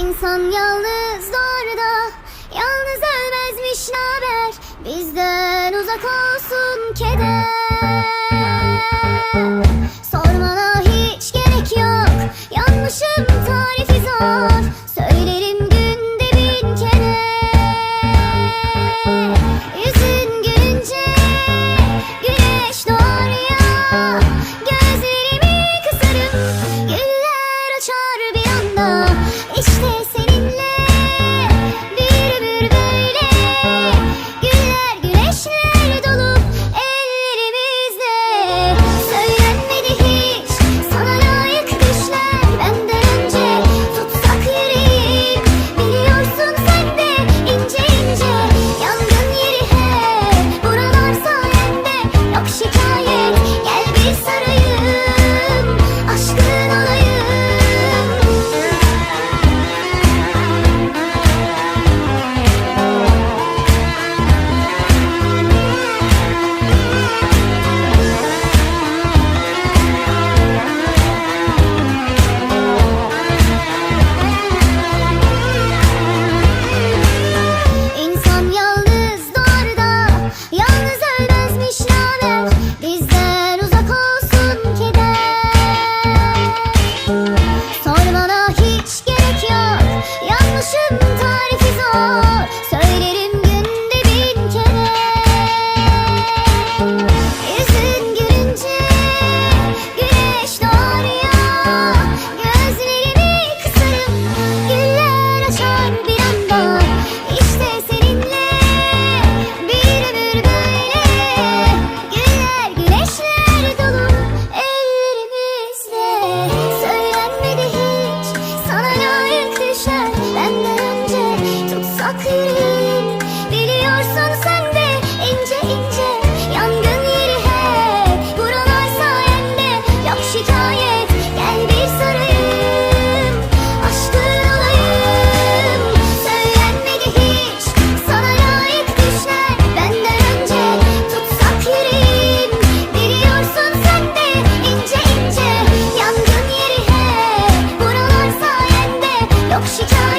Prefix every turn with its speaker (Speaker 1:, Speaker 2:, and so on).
Speaker 1: İnsan yalnız doğar da Yalnız ölmezmiş naber? Bizden uzak olsun keder 역시 잘